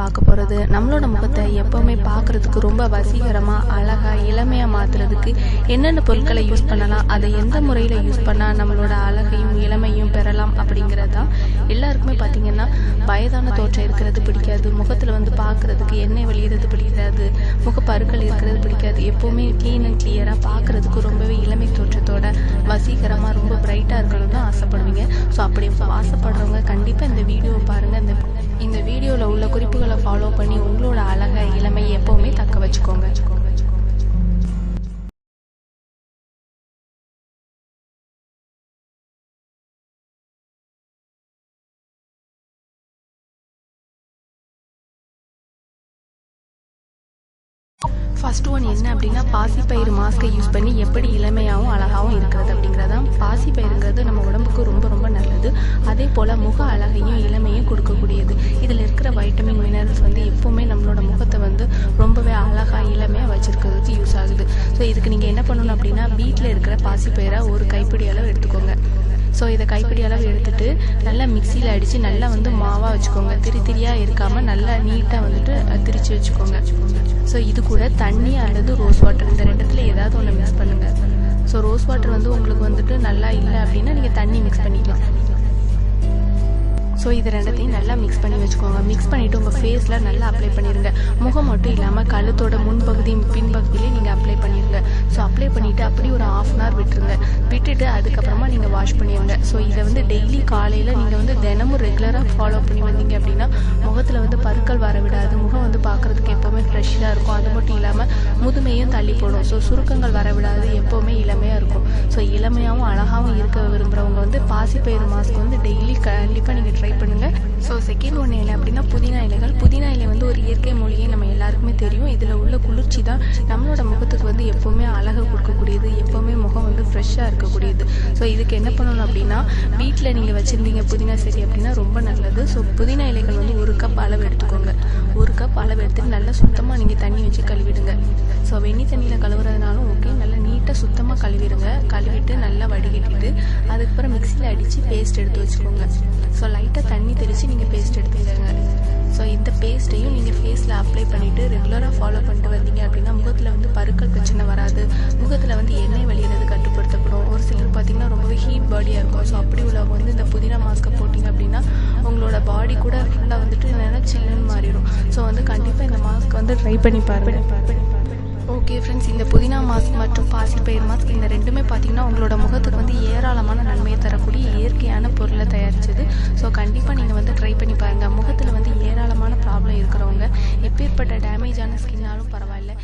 பார்க்க போகிறது நம்மளோட முகத்தை எப்போவுமே பார்க்குறதுக்கு ரொம்ப வசீகரமாக அழகாக இளமையாக மாற்றுறதுக்கு என்னென்ன பொருட்களை யூஸ் பண்ணலாம் அதை எந்த முறையில் யூஸ் பண்ணால் நம்மளோட அழகையும் இளமையும் பெறலாம் அப்படிங்கிறது தான் எல்லாருக்குமே பார்த்தீங்கன்னா வயதான தோற்றம் இருக்கிறது பிடிக்காது. முகத்தில் வந்து பார்க்குறதுக்கு எண்ணெய் வெளியிறது பிடிக்காது. முகப்பருக்கள் இருக்கிறது பிடிக்காது. எப்போவுமே க்ளீன் அண்ட் கிளியராக பார்க்குறதுக்கு ரொம்பவே இளமை தோற்றத்தோட வசீகரமாக ரொம்ப பிரைட்டாக இருக்கணும்னு தான் ஆசைப்படுவீங்க. ஸோ அப்படி ஆசைப்படுறவங்க கண்டிப்பாக இந்த வீடியோவை பாருங்கள் இந்த இந்த வீடியோவில் உள்ள குறிப்புகளை ஃபாலோ பண்ணி உங்களோட அழகை இளமையை எப்போவுமே தக்க வச்சுக்கோங்க. ஃபர்ஸ்ட் ஒன் என்ன அப்படின்னா பாசிப்பயிறு மாஸ்கை யூஸ் பண்ணி எப்படி இளமையாகவும் அழகாகவும் இருக்கிறது அப்படிங்கிறதான். பாசிப்பயிறுங்கிறது நம்ம போல் முக அழகையும் இளமையும் கொடுக்கக்கூடியது. இதில் இருக்கிற வைட்டமின் மினரல்ஸ் வந்து எப்போவுமே நம்மளோட முகத்தை வந்து ரொம்பவே அழகாக இளமையாக வச்சிருக்கிறதுக்கு யூஸ் ஆகுது. ஸோ இதுக்கு நீங்கள் என்ன பண்ணணும் அப்படின்னா வீட்டில் இருக்கிற பாசிப்பயிரை ஒரு கைப்பிடி அளவு எடுத்துக்கோங்க. ஸோ இதை கைப்பிடி அளவு எடுத்துட்டு நல்லா மிக்சியில் அடித்து நல்லா வந்து மாவாக வச்சுக்கோங்க. திரி திரியாக இருக்காமல் நல்லா நீட்டாக வந்துட்டு திரித்து வச்சுக்கோங்க. ஸோ இது கூட தண்ணி அல்லது ரோஸ் வாட்டர் இந்த ரெண்டுத்தில் ஏதாவது ஒன்று மிக்ஸ் பண்ணுங்கள் ஸோ ரோஸ் வாட்டர் வந்து உங்களுக்கு வந்துட்டு நல்லா இல்லை அப்படின்னா நீங்கள் ஸோ இது ரெண்டத்தையும் நல்லா மிக்ஸ் பண்ணி வச்சுக்கோங்க. மிக்ஸ் பண்ணிவிட்டு உங்கள் ஃபேஸில் நல்லா அப்ளை பண்ணிடுங்க முகம் மட்டும் இல்லாமல் கழுத்தோட முன்பகுதியும் பின்பகுதியிலே நீங்கள் அப்ளை பண்ணிடுங்க ஸோ அப்ளை பண்ணிவிட்டு அப்படி ஒரு ஆஃப் அன் ஹவர் விட்டுருங்க. விட்டுட்டு அதுக்கப்புறமா நீங்கள் வாஷ் பண்ணிடுங்க ஸோ இதை வந்து டெய்லி காலையில் நீங்கள் வந்து தினமும் ரெகுலராக ஃபாலோ பண்ணி வந்தீங்க அப்படின்னா முகத்தில் வந்து பருக்கள் வர விடாது. முகம் வந்து பார்க்குறதுக்கு எப்போவுமே ஃப்ரெஷ்ஷாக இருக்கும். அது மட்டும் இல்லாமல் முதுமையும் தள்ளி போடும். ஸோ சுருக்கங்கள் வர விடாது. எப்போவுமே இளமையாக இருக்கும். ஸோ இளமையாகவும் அழகாகவும் இருக்க விரும்ப பாசிப்பயிறு மாஸ்க் வந்து டெய்லி கண்டிப்பாக நீங்கள் ட்ரை பண்ணுங்கள் ஸோ செகண்ட் ஒன்று என்ன அப்படின்னா புதினா இலைகள். புதினா இலை வந்து ஒரு இயற்கை மொழியே நம்ம எல்லாருக்குமே தெரியும். இதில் உள்ள குளிர்ச்சி தான் நம்மளோட முகத்துக்கு வந்து எப்போவுமே அழகை கொடுக்கக்கூடியது எப்போவுமே முகம் வந்து ஃப்ரெஷ்ஷாக இருக்கக்கூடியது. ஸோ இதுக்கு என்ன பண்ணணும் அப்படின்னா வீட்டில் நீங்கள் வச்சுருந்தீங்க புதினா செடி அப்படின்னா ரொம்ப நல்லது. ஸோ புதினா இலைகள் வந்து ஒரு கப் அளவு எடுத்துக்கோங்க. ஒரு கப் அளவு எடுத்துட்டு நல்லா சுத்தமாக நீங்கள் தண்ணி வச்சு கழுவிடுங்க. ஸோ வெந்நி தண்ணியில் கழுவுறதுனாலும் ஓகே நல்லா நீட்டாக சுத்தமாக கழுவிடுங்க. கழுவிட்டு நல்லா வடிகட்டிட்டு அடித்து பேஸ்ட் எடுத்து வச்சுக்கோங்க. ஸோ லைட்டாக தண்ணி தெளித்து நீங்கள் பேஸ்ட் எடுத்துக்கோங்க. ஸோ இந்த பேஸ்ட்டையும் நீங்கள் ஃபேஸில் அப்ளை பண்ணிவிட்டு ரெகுலராக ஃபாலோ பண்ணிட்டு வந்தீங்க அப்படின்னா முகத்தில் வந்து பருக்கள் பிரச்சனை வராது. முகத்தில் வந்து எண்ணெய் வழியிறது கட்டுப்படுத்தப்படும். ஒரு சிலர் பார்த்தீங்கன்னா ரொம்பவே ஹீட் பாடியாக இருக்கும். ஸோ அப்படி உள்ளவங்க வந்து இந்த புதினா மாஸ்க்கை போட்டிங்க அப்படின்னா உங்களோட பாடி கூட ஃபுல்லாக வந்துட்டு நல்லா சில்லுன்னு மாறிடும். ஸோ வந்து கண்டிப்பாக இந்த மாஸ்க் வந்து ட்ரை பண்ணி பாருங்கள் ஓகே ஃப்ரெண்ட்ஸ் இந்த புதினா மாஸ்க் மற்றும் பாசிப்பயிர் மாஸ்க் இந்த ரெண்டுமே பார்த்தீங்கன்னா உங்களோட முகத்துக்கு வந்து ஏராளமான நன்மையை தரக்கூடிய பொருளை தயாரிச்சது. ஸோ கண்டிப்பாக நீங்கள் வந்து ட்ரை பண்ணி பாருங்கள் முகத்தில் வந்து ஏராளமான ப்ராப்ளம் இருக்கிறவங்க. எப்பேற்பட்ட டேமேஜான ஸ்கின்னாலும் பரவாயில்ல.